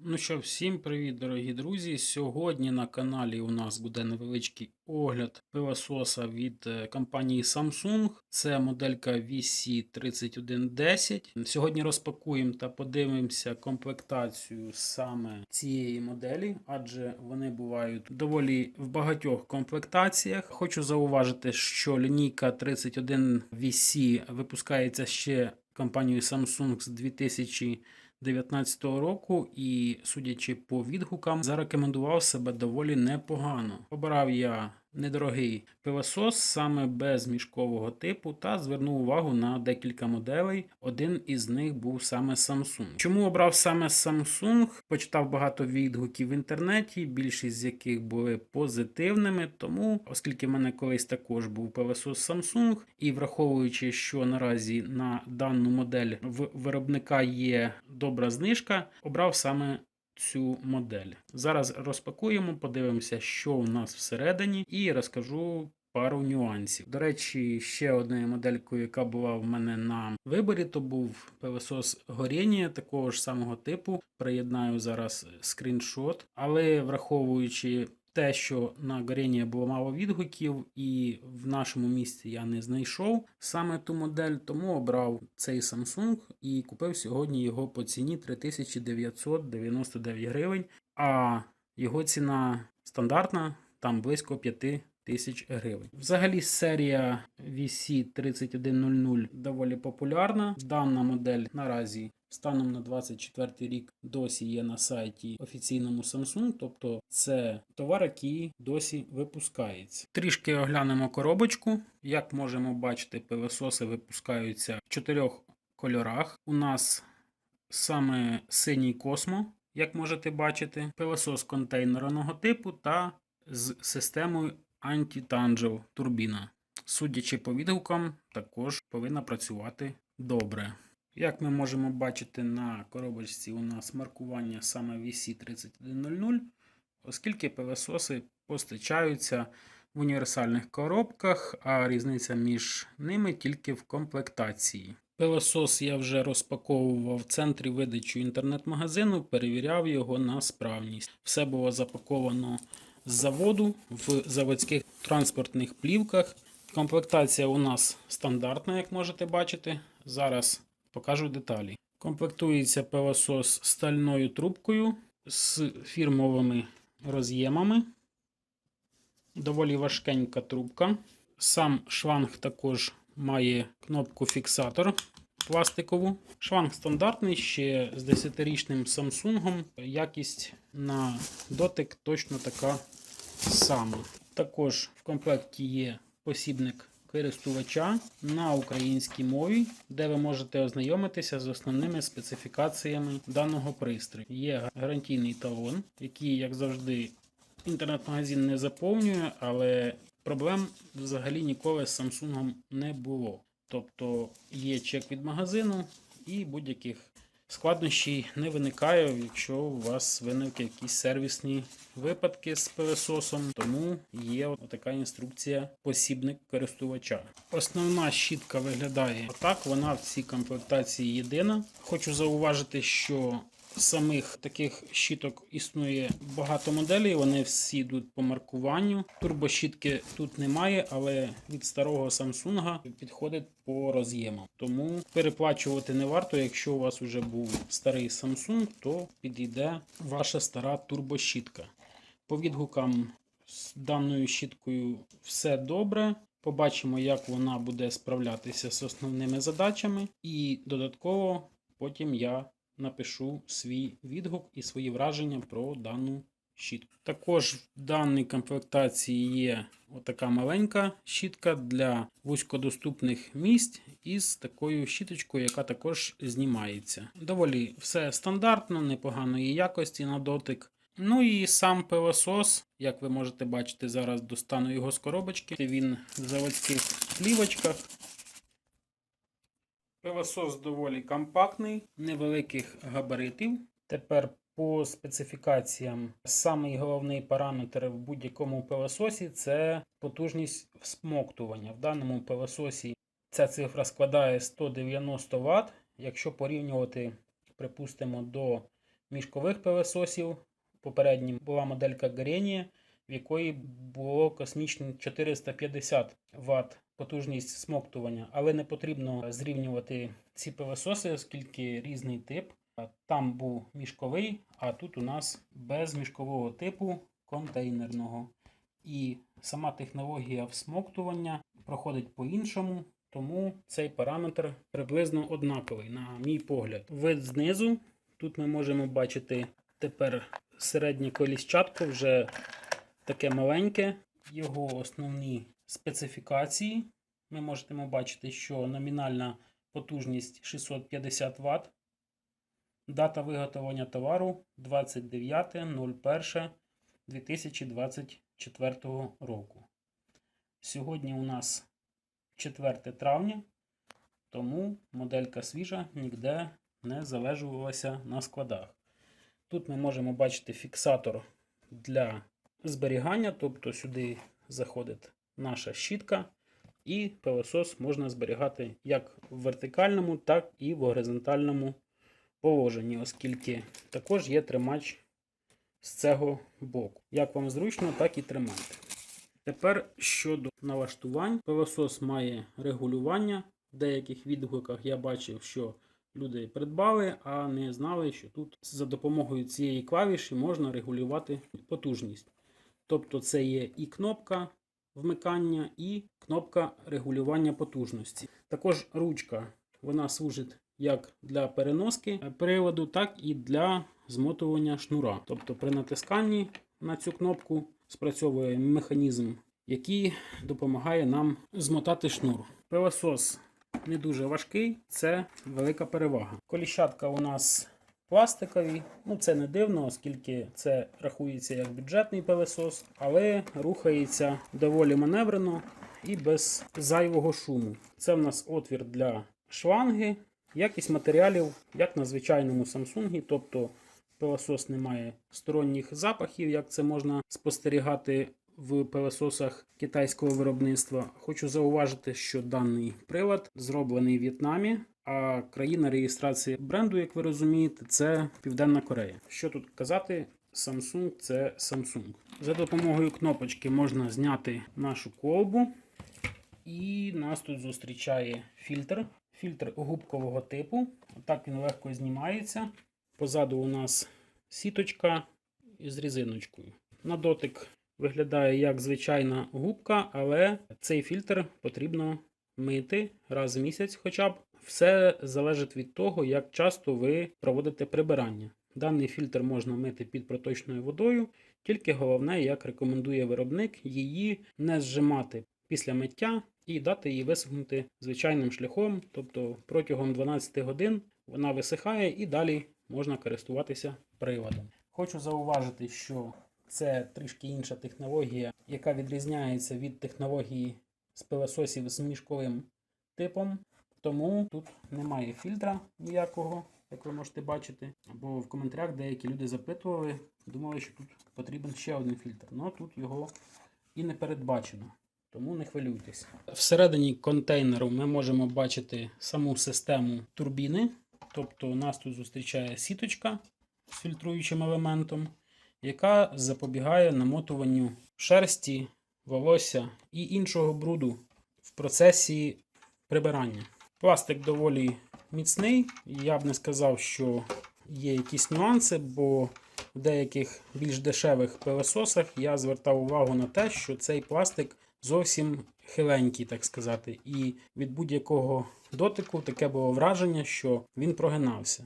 Ну що, всім привіт, дорогі друзі. Сьогодні на каналі у нас буде невеличкий огляд пилососа від е, компанії Samsung. Це моделька VC3110. Сьогодні розпакуємо та подивимося комплектацію саме цієї моделі, адже вони бувають доволі в багатьох комплектаціях. Хочу зауважити, що лінійка 31 VC випускається ще компанією Samsung з 2000 2019 року і, судячи по відгукам, зарекомендував себе доволі непогано. Обирав я недорогий пилосос саме без мішкового типу та звернув увагу на декілька моделей. Один із них був саме Samsung. Чому обрав саме Samsung? Почитав багато відгуків в інтернеті, більшість з яких були позитивними. Тому, оскільки в мене колись також був пилосос Samsung, і враховуючи, що наразі на дану модель в виробника є добра знижка, обрав саме цю модель. Зараз розпакуємо, подивимося, що у нас всередині, і розкажу. Пару нюансів. До речі, ще одною моделькою, яка була в мене на виборі, то був пилосос горіння такого ж самого типу. Приєднаю зараз скріншот, але враховуючи те, що на горіння було мало відгуків, і в нашому місті я не знайшов саме ту модель, тому обрав цей Samsung і купив сьогодні його по ціні 3999 гривень. А його ціна стандартна, там близько 5 тисяч гривень. Взагалі серія VC3100 доволі популярна. Дана модель наразі станом на 24 рік досі є на сайті офіційному Samsung, тобто це товар, який досі випускається. Трішки оглянемо коробочку. Як можемо бачити, пилососи випускаються в чотирьох кольорах. У нас саме синій космо. Як можете бачити, пилосос контейнерного типу та з системою Anti-Tangel турбіна. Судячи по відгукам, також повинна працювати добре. Як ми можемо бачити на коробочці, у нас маркування саме VC3100, оскільки пилососи постачаються в універсальних коробках, а різниця між ними тільки в комплектації. Пилосос я вже розпаковував в центрі видачі інтернет-магазину, перевіряв його на справність. Все було запаковано з заводу в заводських транспортних плівках. Комплектація у нас стандартна, як можете бачити. Зараз покажу деталі. Комплектується пилосос стальною трубкою з фірмовими роз'ємами. Доволі важкенька трубка. Сам шланг також має кнопку фіксатор пластикову. Шланг стандартний, ще з 10-річним Samsung. Якість на дотик точно така сама. Також в комплекті є посібник користувача на українській мові, де ви можете ознайомитися з основними специфікаціями даного пристрою. Є гарантійний талон, який, як завжди, інтернет-магазин не заповнює, але проблем взагалі ніколи з Samsung не було. Тобто є чек від магазину і будь-яких складнощів не виникає, якщо у вас виникли якісь сервісні випадки з пилососом, тому є така інструкція посібник користувача. Основна щітка виглядає отак, вона в цій комплектації єдина. Хочу зауважити, що Самих таких щіток існує багато моделей, вони всі йдуть по маркуванню. Турбощітки тут немає, але від старого Samsung підходить по роз'ємам. Тому переплачувати не варто. Якщо у вас вже був старий Samsung, то підійде ваша стара турбощітка. По відгукам з даною щіткою все добре. Побачимо, як вона буде справлятися з основними задачами, і додатково потім я напишу свій відгук і свої враження про дану щітку. Також в даній комплектації є отака маленька щітка для вузькодоступних місць із такою щіточкою, яка також знімається. Доволі все стандартно, непоганої якості на дотик. Ну і сам пилосос, як ви можете бачити, зараз достану його з коробочки. Він в заводських плівочках. Пилосос доволі компактний, невеликих габаритів. Тепер по специфікаціям самий головний параметр в будь-якому пилососі це потужність всмоктування. В даному пилососі ця цифра складає 190 Вт. Якщо порівнювати, припустимо, до мішкових пилососів. Попереднім була моделька Garenia, в якої було космічні 450 Вт потужність смоктування, але не потрібно зрівнювати ці пилососи, оскільки різний тип. Там був мішковий, а тут у нас без мішкового типу контейнерного. І сама технологія всмоктування проходить по-іншому, тому цей параметр приблизно однаковий, на мій погляд. Вид знизу. Тут ми можемо бачити тепер середнє коліщатко вже таке маленьке. Його основні специфікації. Ми можемо бачити, що номінальна потужність 650 Вт. Дата виготовлення товару 29.01.2024 року. Сьогодні у нас 4 травня, тому моделька свіжа ніде не залежувалася на складах. Тут ми можемо бачити фіксатор для зберігання, тобто сюди заходить наша щітка, і пилосос можна зберігати як в вертикальному, так і в горизонтальному положенні, оскільки також є тримач з цього боку. Як вам зручно, так і тримайте. Тепер щодо налаштувань, пилосос має регулювання. В деяких відгуках я бачив, що люди придбали, а не знали, що тут за допомогою цієї клавіші можна регулювати потужність. Тобто це є і кнопка вмикання, і кнопка регулювання потужності. Також ручка вона служить як для переноски приводу, так і для змотування шнура. Тобто при натисканні на цю кнопку спрацьовує механізм, який допомагає нам змотати шнур. Пилосос не дуже важкий, це велика перевага. Коліщатка у нас пластикові. Ну, це не дивно, оскільки це рахується як бюджетний пилосос, але рухається доволі маневрено і без зайвого шуму. Це в нас отвір для шланги. Якість матеріалів, як на звичайному Samsung, тобто пилосос не має сторонніх запахів, як це можна спостерігати в пилососах китайського виробництва. Хочу зауважити, що даний прилад зроблений в В'єтнамі, а країна реєстрації бренду, як ви розумієте, це Південна Корея. Що тут казати? Samsung це Samsung. За допомогою кнопочки можна зняти нашу колбу. І нас тут зустрічає фільтр. Фільтр губкового типу. Так він легко знімається. Позаду у нас сіточка із різиночкою. На дотик виглядає як звичайна губка, але цей фільтр потрібно мити раз в місяць хоча б. Все залежить від того, як часто ви проводите прибирання. Даний фільтр можна мити під проточною водою, тільки головне, як рекомендує виробник, її не зжимати після миття і дати її висохнути звичайним шляхом, тобто протягом 12 годин вона висихає і далі можна користуватися приладом. Хочу зауважити, що це трішки інша технологія, яка відрізняється від технології з пилососів з мішковим типом. Тому тут немає фільтра ніякого, як ви можете бачити. Або в коментарях деякі люди запитували, думали, що тут потрібен ще один фільтр. але тут його і не передбачено. Тому не хвилюйтесь. Всередині контейнеру ми можемо бачити саму систему турбіни. Тобто нас тут зустрічає сіточка з фільтруючим елементом, яка запобігає намотуванню шерсті, волосся і іншого бруду в процесі прибирання. Пластик доволі міцний. Я б не сказав, що є якісь нюанси, бо в деяких більш дешевих пилососах я звертав увагу на те, що цей пластик зовсім хиленький, так сказати. І від будь-якого дотику таке було враження, що він прогинався.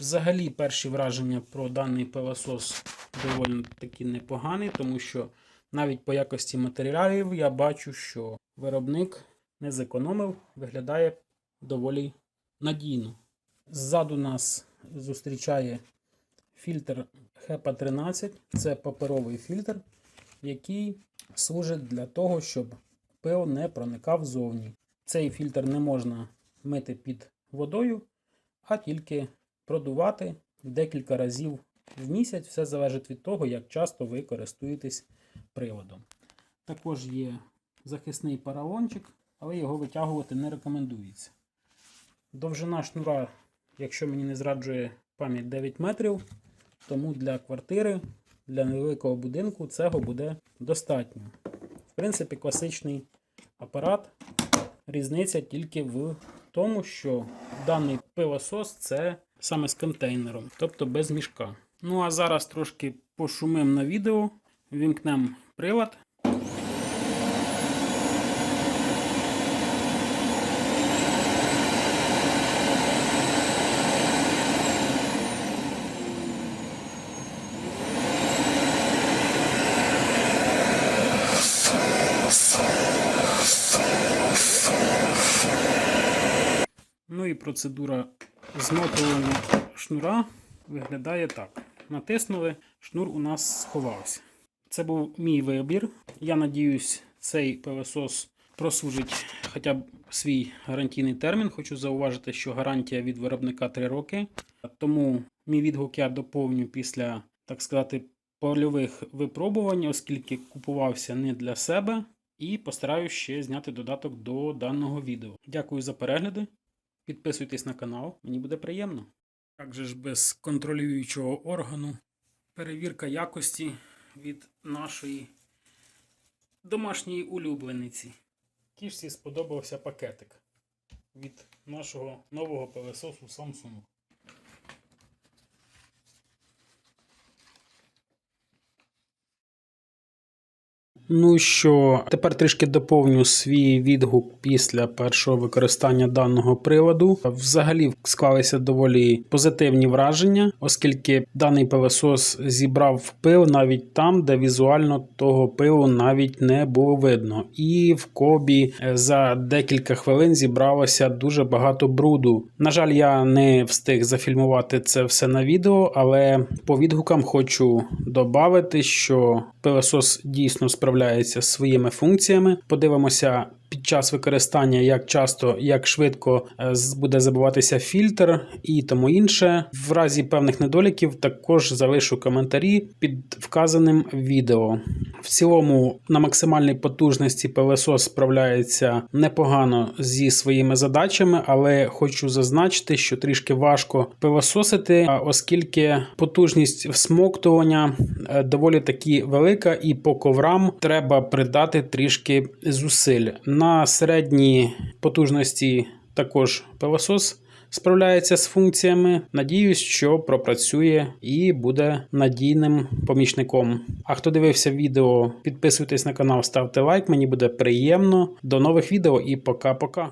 Взагалі, перші враження про даний пилосос доволі таки непогані, тому що навіть по якості матеріалів я бачу, що виробник не зекономив, виглядає доволі надійно. Ззаду нас зустрічає фільтр HEPA 13. Це паперовий фільтр, який служить для того, щоб пил не проникав зовні. Цей фільтр не можна мити під водою, а тільки продувати декілька разів в місяць. Все залежить від того, як часто ви користуєтесь приводом. Також є захисний паралончик, але його витягувати не рекомендується. Довжина шнура, якщо мені не зраджує пам'ять 9 метрів. тому для квартири, для невеликого будинку цього буде достатньо. В принципі, класичний апарат. Різниця тільки в тому, що даний пилосос це саме з контейнером, тобто без мішка. Ну а зараз трошки пошумим на відео, вімкнемо прилад. І процедура змотування шнура виглядає так. Натиснули, шнур у нас сховався. Це був мій вибір. Я надіюсь, цей пилосос прослужить хоча б свій гарантійний термін. Хочу зауважити, що гарантія від виробника 3 роки. Тому мій відгук я доповню після, так сказати, польових випробувань, оскільки купувався не для себе. І постараюсь ще зняти додаток до даного відео. Дякую за перегляди. Підписуйтесь на канал, мені буде приємно. Як же ж без контролюючого органу перевірка якості від нашої домашньої улюблениці. Кішці сподобався пакетик від нашого нового пилососу Samsung. Ну що, тепер трішки доповню свій відгук після першого використання даного приладу. Взагалі склалися доволі позитивні враження, оскільки даний пилосос зібрав пил навіть там, де візуально того пилу навіть не було видно. І в кобі е, за декілька хвилин зібралося дуже багато бруду. На жаль, я не встиг зафільмувати це все на відео, але по відгукам хочу додати, що пилосос дійсно справляється з своїми функціями. Подивимося під час використання, як часто, як швидко е, буде забуватися фільтр і тому інше. В разі певних недоліків також залишу коментарі під вказаним відео. В цілому на максимальній потужності пилосос справляється непогано зі своїми задачами, але хочу зазначити, що трішки важко пилососити, оскільки потужність всмоктування е, доволі таки велика, і по коврам треба придати трішки зусиль. На середній потужності також пилосос справляється з функціями. Надіюсь, що пропрацює і буде надійним помічником. А хто дивився відео, підписуйтесь на канал, ставте лайк, мені буде приємно. До нових відео і пока-пока.